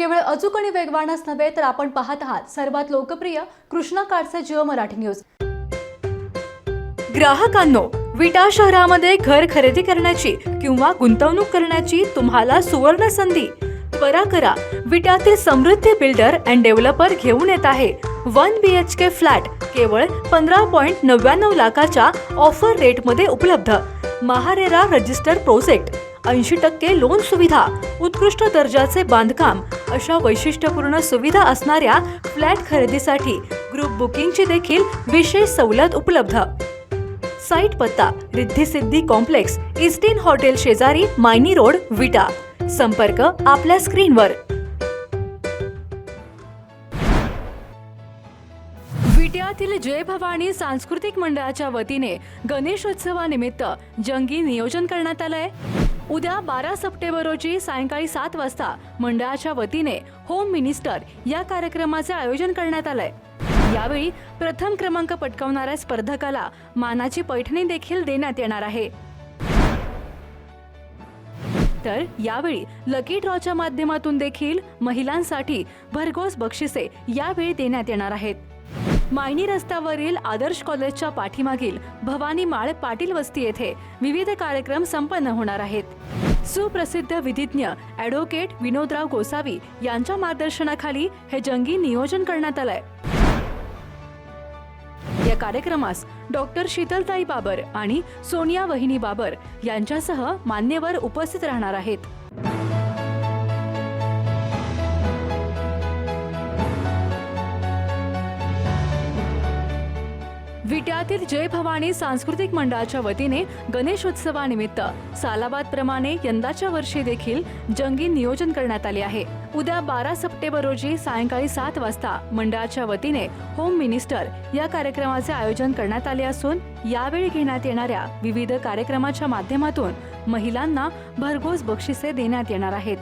केवळ अचूक आणि वेगवानच नव्हे तर आपण पाहत आहात सर्वात लोकप्रिय कृष्णा कार्डचे जिओ मराठी न्यूज. ग्राहकांनो विटा शहरामध्ये घर खरेदी करण्याची किंवा गुंतवणूक करण्याची तुम्हाला सुवर्ण संधी. त्वरा करा विटातील समृद्धी बिल्डर अँड डेव्हलपर घेऊन येत आहे. One B H K flat केवळ पंधरा पॉईंट नव्याण्णव लाखाच्या ऑफर रेटमध्ये उपलब्ध. महारेरा रजिस्टर प्रोजेक्ट ऐंशी टक्के लोन सुविधा उत्कृष्ट दर्जाचे बांधकाम अशा वैशिष्ट्यपूर्ण सुविधा असणाऱ्या फ्लॅट खरेदीसाठी ग्रुप बुकिंगची देखील विशेष सवलत उपलब्ध. साईट पत्ता Riddhi Siddhi complex Eastin hotel शेजारी मायनी रोड विटा. संपर्क आपल्या स्क्रीनवर. विट्यातील जय भवानी सांस्कृतिक मंडळाच्या वतीने गणेशोत्सवानिमित्त जंगी नियोजन करण्यात आलंय. उद्या बारा सप्टेंबर रोजी सायंकाळी सात वाजता मंडळाच्या वतीने होम मिनिस्टर या कार्यक्रमाचे आयोजन करण्यात आलंय. यावेळी प्रथम क्रमांक पटकावणाऱ्या स्पर्धकाला मानाची पैठणी देखील देण्यात येणार आहे. तर यावेळी लकी ड्रॉच्या माध्यमातून देखील महिलांसाठी भरघोस बक्षिसे यावेळी देण्यात येणार आहेत. मायनी रस्त्यावरील आदर्श कॉलेजच्या पाठीमागील भवानी माळ पाटील वस्ती येथे विविध कार्यक्रम संपन्न होणार आहेत. सुप्रसिद्ध विधिज्ञ ॲडव्होकेट विनोदराव गोसावी यांच्या मार्गदर्शनाखाली हे जंगी नियोजन करण्यात आलंय. या कार्यक्रमास डॉक्टर शीतलताई बाबर आणि सोनिया वहिनी बाबर यांच्यासह मान्यवर उपस्थित राहणार आहेत. विट्यातील जय भवानी सांस्कृतिक मंडळाच्या वतीने गणेशोत्सवानिमित्त सालाबाद प्रमाणे यंदाच्या वर्षी देखील जंगी नियोजन करण्यात आले आहे. उद्या बारा सप्टेंबर रोजी सायंकाळी सात वाजता मंडळाच्या वतीने होम मिनिस्टर या कार्यक्रमाचे आयोजन करण्यात आले असून यावेळी घेण्यात येणाऱ्या विविध कार्यक्रमाच्या माध्यमातून महिलांना भरघोस बक्षिसे देण्यात येणार आहेत.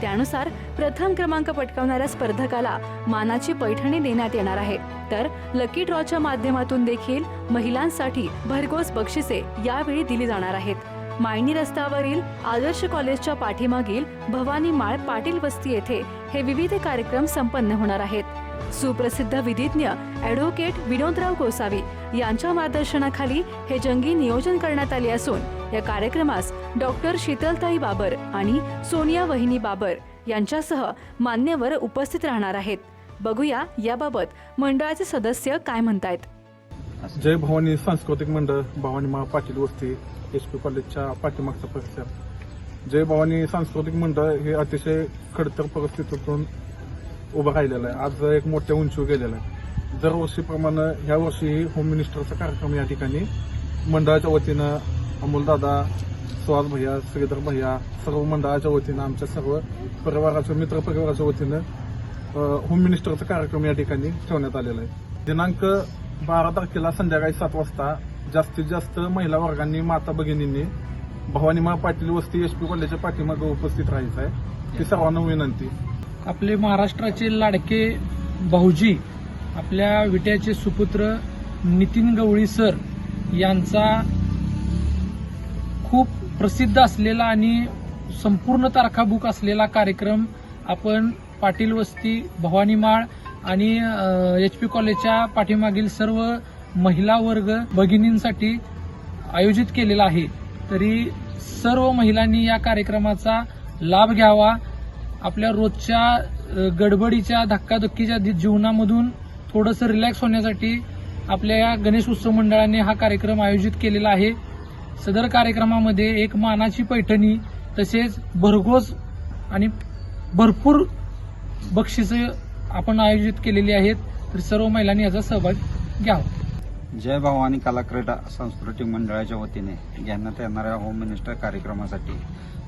त्यानुसार प्रथम क्रमांक पटकावणाऱ्या स्पर्धकाला मानाची पैठणी देण्यात येणार आहे. तर लकी ड्रॉच्या माध्यमातून देखील महिलांसाठी भरघोस बक्षिसे यावेळी दिली जाणार आहेत. मायणी रस्त्यावरील आदर्श कॉलेजच्या पाठीमागील भवानी माळ पाटील वस्ती येथे हे विविध कार्यक्रम संपन्न होणार आहेत. सुप्रसिद्ध विधिज्ञ ॲडव्होकेट विनोदराव गोसावी यांच्या मार्गदर्शनाखाली हे जंगी नियोजन करण्यात आले असून या कार्यक्रमास डॉक्टर शीतलताई बाबर आणि सोनिया वहिनी बाबर यांच्यासह मान्यवर उपस्थित राहणार आहेत. बघूया याबाबत मंडळाचे सदस्य काय म्हणतायत. जय भवानी सांस्कृतिक मंडळ भवानी मा पाटील वस्ती एस पी कॉलेजच्या पाठीमागचा परिसर. जय भवानी सांस्कृतिक मंडळ हे अतिशय खडतर परिस्थितीतून उभं राहिलेलं आहे. आज एक मोठ्या उंचीवर गेलेलं आहे. दरवर्षीप्रमाणे ह्या वर्षीही होम मिनिस्टरचा कार्यक्रम या ठिकाणी मंडळाच्या वतीनं अमोलदादा सुहास भैया श्रीधर भैया सर्व मंडळाच्या वतीनं आमच्या सर्व परिवाराच्या मित्र परिवाराच्या वतीनं होम मिनिस्टरचा कार्यक्रम या ठिकाणी ठेवण्यात आलेला आहे. दिनांक बारा तारखेला संध्याकाळी सात वाजता जास्तीत जास्त महिला वर्गांनी माता भगिनींनी भवानीमा पाटील वस्ती एस पी कॉलेजच्या पाठीमागे उपस्थित राहायचं आहे. ती सर्वांना विनंती. आपले महाराष्ट्राचे लाडके भाऊजी आपल्या विट्याचे सुपुत्र नितीन गवळी सर यांचा खूप प्रसिद्ध असलेला आणि संपूर्ण तारखाबुक असलेला कार्यक्रम आपण पाटील वस्ती भवानीमाळ आणि एच पी कॉलेजच्या पाठीमागील सर्व महिला वर्ग भगिनींसाठी आयोजित केलेला आहे. तरी सर्व महिलांनी या कार्यक्रमाचा लाभ घ्यावा. आपल्या रोजच्या गडबडीच्या धक्काधक्कीच्या जीवनामधून थोडंसं रिलॅक्स होण्यासाठी आपल्या या गणेश उत्सव मंडळाने हा कार्यक्रम आयोजित केलेला आहे. सदर कार्यक्रमामध्ये एक मानाची पैठणी तसेच भरघोस आणि भरपूर बक्षिसं आपण आयोजित केलेली आहेत. तर सर्व महिलांनी याचा सहभाग घ्यावा. जय भवानी कलाक्रीडा सांस्कृतिक मंडळाच्या वतीने घेण्यात येणाऱ्या होम मिनिस्टर कार्यक्रमासाठी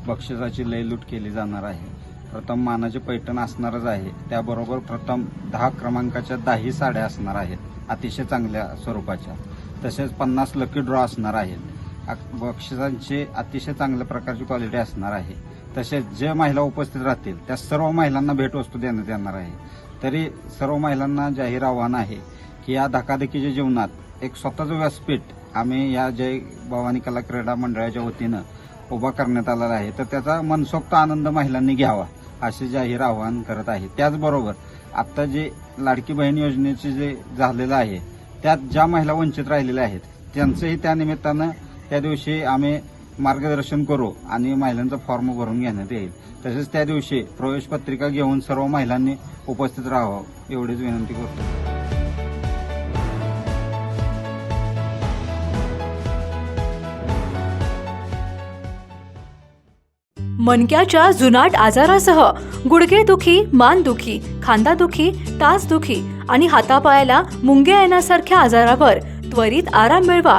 बक्षिसाची लयलूट केली जाणार आहे. प्रथम मानाचे पैठण असणारच आहे. त्याबरोबर प्रथम दहा क्रमांकाच्या दहाही साड्या असणार आहेत. अतिशय चांगल्या स्वरूपाच्या. तसेच पन्नास लकी ड्रॉ असणार आहेत. बक्षिसांची अतिशय चांगल्या प्रकारची क्वालिटी असणार आहे. तसेच ज्या महिला उपस्थित राहतील त्या सर्व महिलांना भेटवस्तू देण्यात येणार आहे. तरी सर्व महिलांना जाहीर आव्हान आहे की या धकाधकीच्या जीवनात एक स्वतःचं व्यासपीठ आम्ही या जय भवानी कला क्रीडा मंडळाच्या वतीनं उभा करण्यात आलेला आहे. तर त्याचा मनसोक्त आनंद महिलांनी घ्यावा असे जाहीर आवाहन करत आहे. त्याचबरोबर आत्ता जे लाडकी बहीण योजनेचे जे झालेलं आहे त्यात ज्या महिला वंचित राहिलेल्या आहेत त्यांचंही त्या निमित्तानं त्या दिवशी आम्ही मार्गदर्शन करू आणि महिलांचा फॉर्म भरून घेण्यात येईल. तसेच त्या दिवशी प्रवेश पत्रिका घेऊन सर्व महिलांनी उपस्थित राहावं एवढीच विनंती करतो. मणक्याच्या जुनाट आजारासह गुडघेदुखी मानदुखी खांदादुखी टाचदुखी आणि हातापायाला मुंग्या येण्यासारख्या आजारावर त्वरित आराम मिळवा.